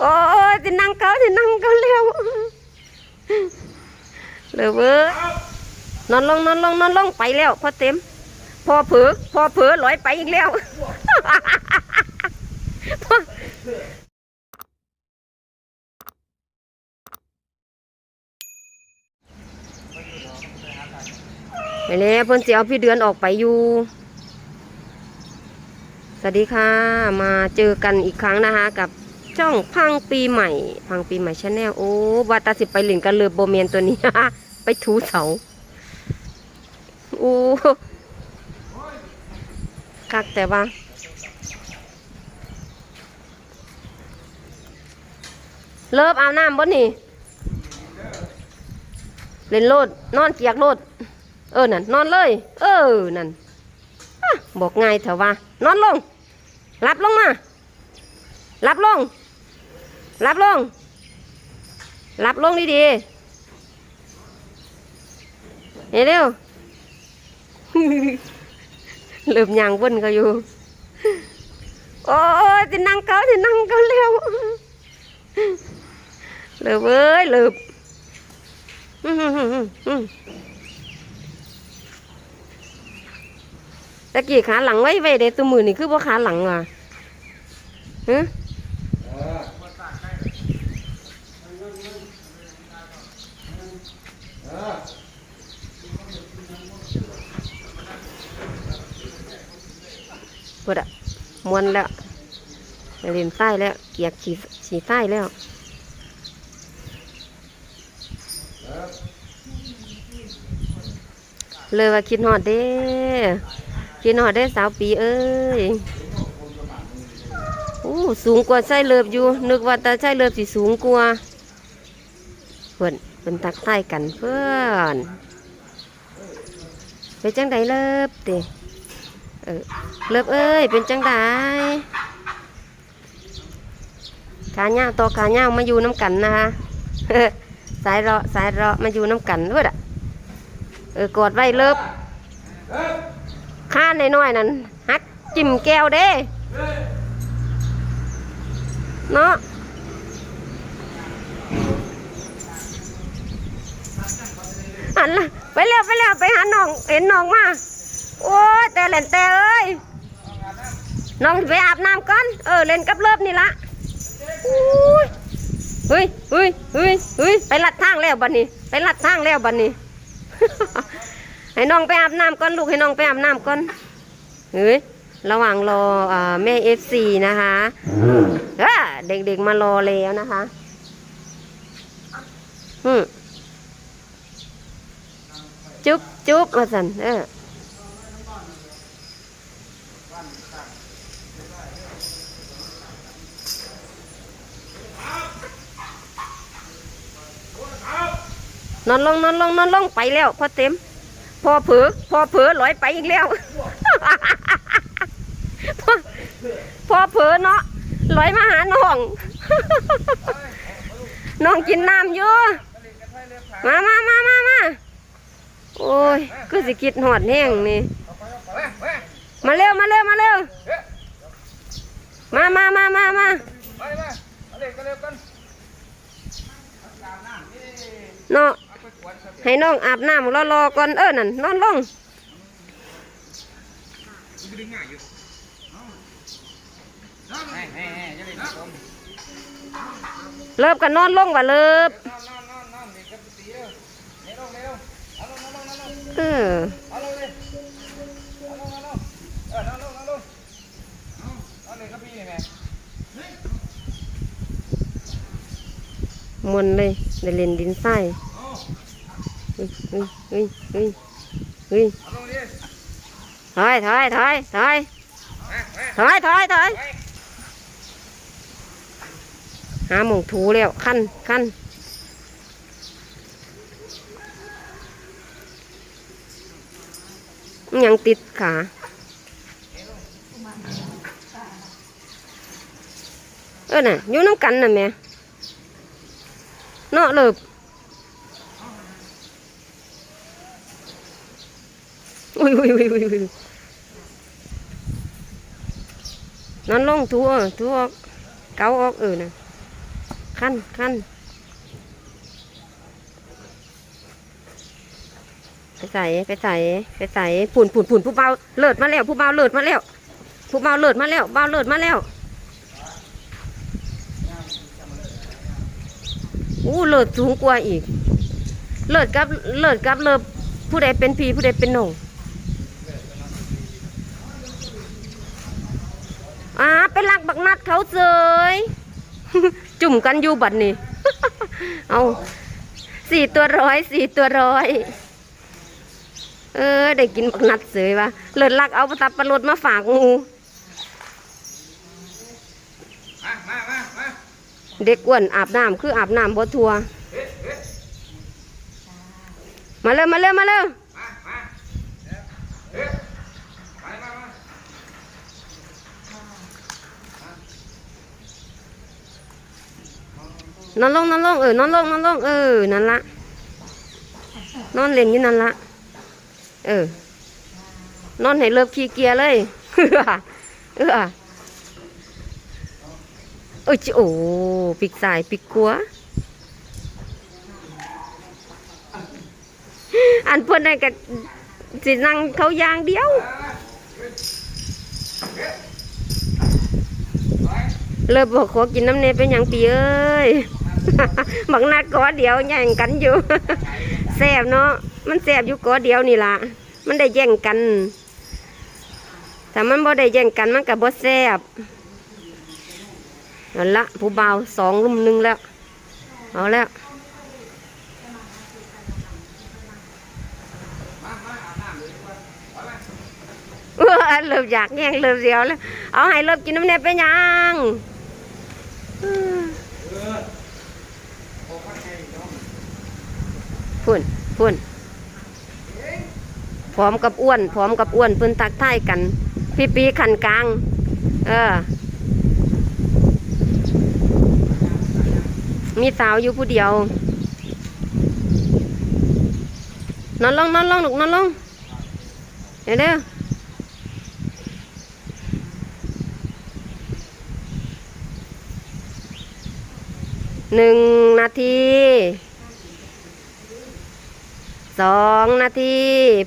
โอ้ยสินั่งเขาสินั่งเขาเร็วเร็วเว้ยนอนลงนอนลงนอนลงไปแล้วพอเต็ม พอเผือพอเผือลอยไปอีกแล้วไปแล้วเพิ่นสิเอาพี่เดือนออกไปอยู่ สวัสดีค่ะ มาเจอกันอีกครั้งนะคะกับ ช่องพังปีใหม่ พังปีใหม่ชาแนลโอ้วาตาสิไปหลินกันเลยโบเมียนตัวนี้ไปถูเสาโอ้คักแต่ว่าเลิฟอาน้ำบ่นี่เล่นโลดนอนเกียกโลด เออนั่นนอนเลย เออนั่นบอกไงเถอะว่านอนลงรับลงมารับลง รับลง รับลงดีๆเฮ้ยเร็วเริ่มยางวนเขาอยู่ โอ้ยสินั่งเขาสินั่งเขาเร็วเร็วเว้ยเร็วอื้อหือหือหือตะกี้ขาหลังไว้ไว้เด็ตัวมือนี่คือว่ขาหลังอะฮะ ปวดอะมวนแล้วเรียนใต้แล้ว เกียกฉีฉีใต้แล้วเลยว่าคิดหอดเด้คิดหอดได้สาวปีเอ้ยโอ้สูงกว่าไส้เลิบอยู่ นึกว่าตาไส้เลิบสิสูงกว่าเพื่อนเป็นตักใต้กันเพื่อนเป็นจังไดเลิบเด้ เออเลิบเอ้ยเป็นจังไดขาเงาต่อขาเงามาอยู่น้ำกันนะคะสายราะสายราะมาอยู่น้ำกันด้วยอะเออกอดไว้เลิบข้านน้อยนั่นฮักจิ้มแก้วเด้เนาะหันละไปเร็วไปเร็วไปหาน้องเห็นน้องมา โอ้ยแต่เล่นแต่เอ้ยน้องสิไปอาบน้ำก่อน เออเล่นกับเลิบนี่ละอุ้ยเฮ้ยเฮ้ยเฮ้ยเฮ้ยไปลัดทางแล้วบัดนี้ ไปลัดทางแล้วบัดนี้ ให้น้องไปอาบน้ำก่อนลูกให้น้องไปอาบน้ำก่อนเฮ้ยระหว่างรออ่าแม่เอฟซีนะคะเออเด็กๆมารอแล้วนะคะอืมจุ๊บจุ๊บมาสันเออ นอนลงนอนลงนอนลงไปแล้วพอเต็ม พอเผือพอเผือลอยไปอีกแล้ว พอพอเผือเนาะลอยมาหาน้อง น้องกินน้ำอยู่มามามามามาโอ้ยก็สิคิดหอดแห้งนี่ มาเร็วมาเร็วมาเร็วมามามามามาไปมาเอาเร็วกันเร็วกันเนาะ ให้น้องอาบน้ำรอๆก่อนเออนั่นนอนล่อยู่แห่แห่แห่ยังไงนะผมเลิบกันนอนลงว่าเลิบนอนนอนนอนเด็กกับตีเออเร็วลเลยเอาลงเอาลงเออนเอาเอาเลยครับพี่แม่มวนเลยได้เล่นดินทราย เฮ้ยเฮ้ยเฮ้ยเฮ้ยเฮ้ยถอยถอยถอยถอยถอยถอยถอยหาหมงถูแล้วขั้นขั้นยังติดขาเออน่ะอยู่น้ำกันน่ะแม่เนาะเลิบ อุ้ยอุ้ยอุ้ยอุ้ยอุ้ยนอนลงทัวทัวเกาออกเออน่ะขั้นขั้นไปใส่ไปใส่ไปใส่ปุ่นปุ่นปุ่นผู้เบาเลิศมาแล้วผู้เบาเลิศมาแล้วผู้เบาเลิศมาแล้วเบาเลิศมาแล้วอู้เลิศสูงกว่าอีก เลิศกับเลิศกับเลิศผู้ใดเป็นพีผู้ใดเป็นหนง อ่าเป็นลักบักนัดเขาเจยจุ่มกันอยู่บัดนี้เอาสี่ตัวร้อยสี่ตัวร้อย เออได้กินบักนัดเสยวะเลิศลักเอาประตับประรดมาฝากงู เด็กอ้วนอาบน้ำคืออาบน้ำบ่ทัว มาเลยมาเลยมาเลย มามาเอ๊ะไปมามา นอนลงนอนลงเออนอนลงนอนลงเออนั่นละนอนเล่นอยู่นั่นละเออนอนให้เลิบขี้เกียจเลยเออเออเอ้ยจิโอ้ปิกสายปิกกัวอันเพิ่นนั่นก็สินั่งเขาอย่างเดียว เลิกบอกขอกินน้ำเนยเป็นอย่างปีเอ้ย บักนัดกอเดียวแย่งกันอยู่แสบเนาะมันแสบอยู่กอเดียวนี่ล่ะ มันได้แย่งกันแต่มันบ่ได้แย่งกันมันกับบ่แสบนั่นละผู้เบาสองลุมหนึ่งแล้ว เอาแล้วเออเริ่มอยากแย่งเริ่มเสียวแล้ว เอาให้เริ่มกินน้ำเนยเป็นหยังเออ พุ่นพุ่นพร้อมกับอ้วนพร้อมกับอ้วนเพิ่นตักท้ายกัน พี่ปีขันกลาง เออ มีสาวอยู่ผู้เดียวนอนลงนอนลงลูกนอนลงเดี๋ยวเด้อหนึ่งนาที สองนาที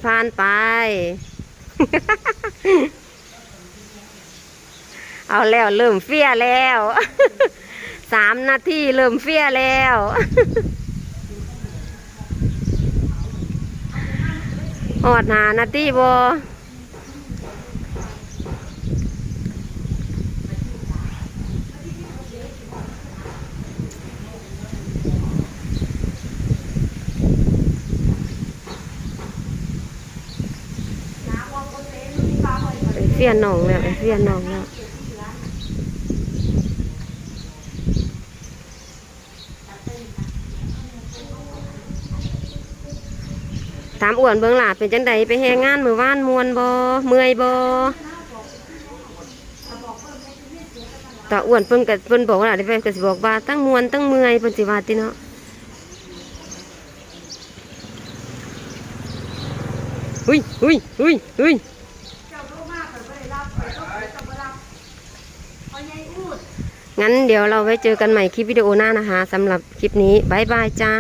ผ่านไป เอาแล้วเริ่มเฟี้ยแล้วสามนาทีเริ่มเฟี้ยแล้วหอดหานาทีบอ เฟี้ยน้องแล้วไปเฟี้ยน้องแล้วถามอ้วนเบิ่งหลาเป็นจังใดไปแฮงงานมือว่านมวนบ่เมื่อยบ่ตาอ้วนเพิ่นก็เพิ่นบอกว่าได้ไปก็สิบอกว่าตั้งมวนตั้งเมื่อยเพิ่นสิว่าติเนาะหุยหุยหุยหุย งั้นเดี๋ยวเราไว้เจอกันใหม่คลิปวิดีโอหน้านะคะสำหรับคลิปนี้บายบายจ้า